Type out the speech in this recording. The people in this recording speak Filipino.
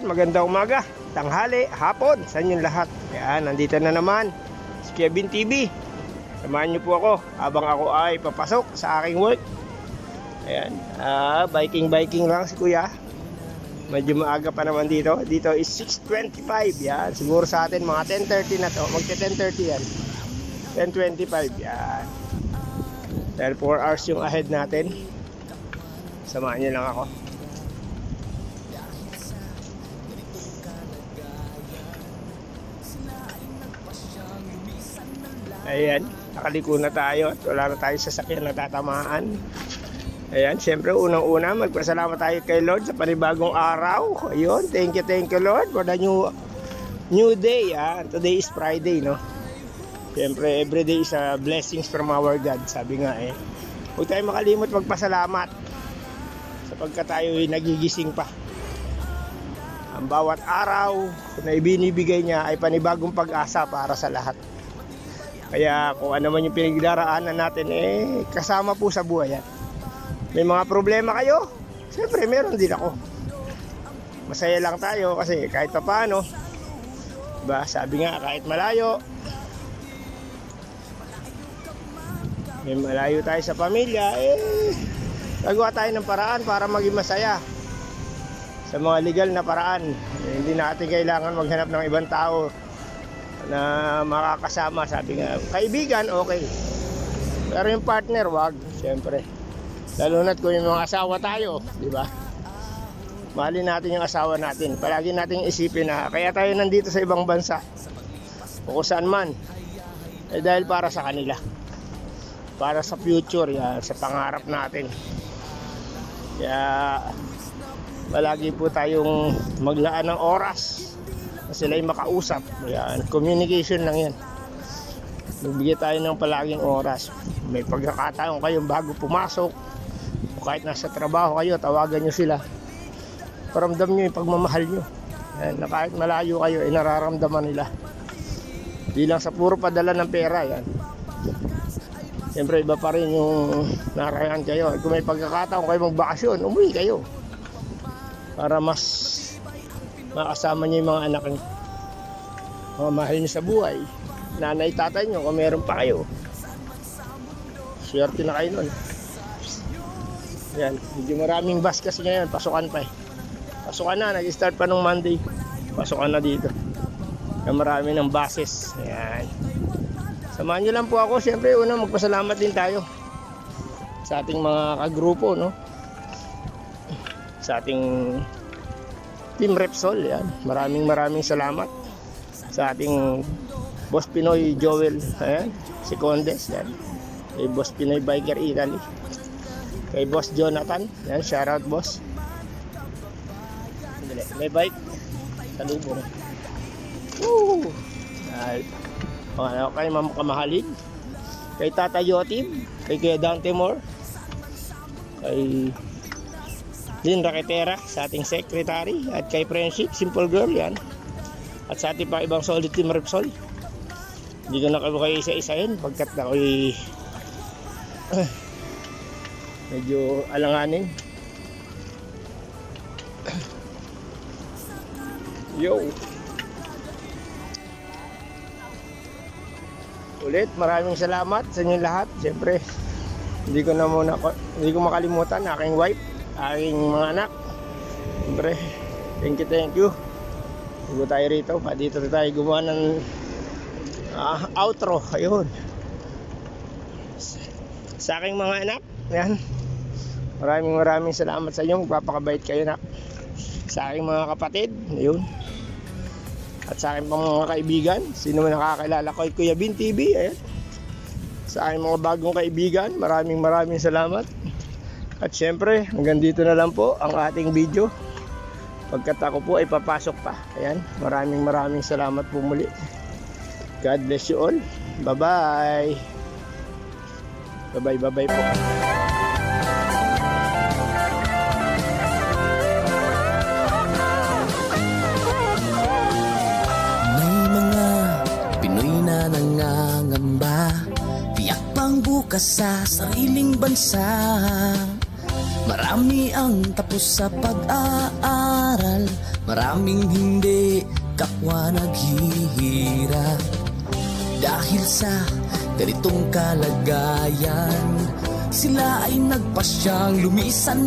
magandang umaga, tanghali, hapon, sa inyong lahat. Ayan, nandito na naman si Kevin TV. Samahan niyo po ako habang ako ay papasok sa aking work. Ayan, ah, biking-biking lang si Kuya. Medyo maaga pa naman dito. Dito is 6.25. Yan, siguro sa atin mga 10.30 na to. Magka 10.30 yan. 10.25. Yan. Dahil 4 hours yung ahead natin. Samahan niyo lang ako. Ayan, nakaliko na tayo at wala na tayo sasakyan na tatamaan. Ayan, siyempre unang-una magpasalamat tayo kay Lord sa panibagong araw. Ayun, thank you, thank you Lord for the new new day. Ah. Today is Friday, no? Siyempre, every day is a blessings from our God. Sabi nga eh. Huwag tayo makalimot magpasalamat sapagkat tayo ay nagigising pa. Ang bawat araw na ibinibigay niya ay panibagong pag-asa para sa lahat. Kaya kung ano man yung pinagdaraanan natin, eh, kasama po sa buhay yan. May mga problema kayo? Siyempre, meron din ako. Masaya lang tayo kasi kahit pa paano, diba, sabi nga, kahit malayo, may malayo tayo sa pamilya, eh, gagawa tayo ng paraan para maging masaya sa mga legal na paraan. Eh, hindi natin kailangan maghanap ng ibang tao na makakasama sabi nga kaibigan okay. Pero yung partner wag syempre. Lalo na't kung yung mga asawa tayo di ba? Mahalin natin yung asawa natin. Palagi natin isipin na kaya tayo nandito sa ibang bansa o kung saan man. Eh dahil para sa kanila. Para sa future yan, sa pangarap natin. Kaya palagi po tayong maglaan ng oras na sila ay makausap. Ayan, communication lang yan. Magbigay tayo ng palaging oras. May pagkakataon kayo bago pumasok o kahit nasa trabaho kayo, tawagan nyo sila. Paramdam nyo yung pagmamahal nyo. Ayan, na kahit malayo kayo, ay nararamdaman nila. Di lang sa puro padala ng pera, yan. Siyempre, iba pa rin yung narayan kayo. Kung may pagkakataon kayo magbakasyon, umuwi kayo. Para mas makasama niyo yung mga anak niyo. Mga mahal niyo sa buhay. Nanay, tatay niyo, kung meron pa kayo. Swerte na kayo nun. Yan, medyo maraming bus kasi ngayon, pasukan pa eh. Pasukan na, nag-start pa nung Monday. Pasukan na dito. Kaya marami ng buses. Yan. Samahan niyo lang po ako. Siyempre, una magpasalamat din tayo sa ating mga kagrupo, no? Sa ating Team Repsol, yan. Maraming maraming salamat sa ating Boss Pinoy Joel, ayan, si Condes, yan. Kay Boss Pinoy Biker Italy. Kay Boss Jonathan, yan, shout out boss. May bike, salubong. Woo! Dahil, ano, kay Ma'am Kamahalin, kay Tata Yotib, kay Kuya Dante Moore, kay Din Raquetera sa ating secretary at kay Friendship, Simple Girl yan. At sa ating pang ibang solid team Repsol. Hindi ko na kayo isa-isahin pagkat na ako'y medyo alanganin. Yo! Ulit, maraming salamat sa inyo lahat. Siyempre, hindi ko na muna, hindi ko makalimutan aking wife aking mga anak. Siyempre, thank you, thank you. Bago tayo rito, pa dito tayo gumawa ng ah, outro. Ayun. Sa aking mga anak, yan. Maraming maraming salamat sa inyo. Magpapakabait kayo na. Sa aking mga kapatid, ayun. At sa aking pang mga kaibigan, sino man nakakilala ko, Kuya Bin TV, ayan. Sa aking mga bagong kaibigan, maraming maraming salamat. At syempre, hanggang dito na lang po ang ating video. Pagkat ako po ay papasok pa. Ayan, maraming maraming salamat po muli. God bless you all. Bye-bye. Bye-bye, bye-bye po. Nangangamba Tiyak pang bukas sa sariling bansa Marami ang tapos sa pag-aaral Maraming hindi kapwa naghihirap Dahil sa ganitong kalagayan Sila ay nagpasyang lumisan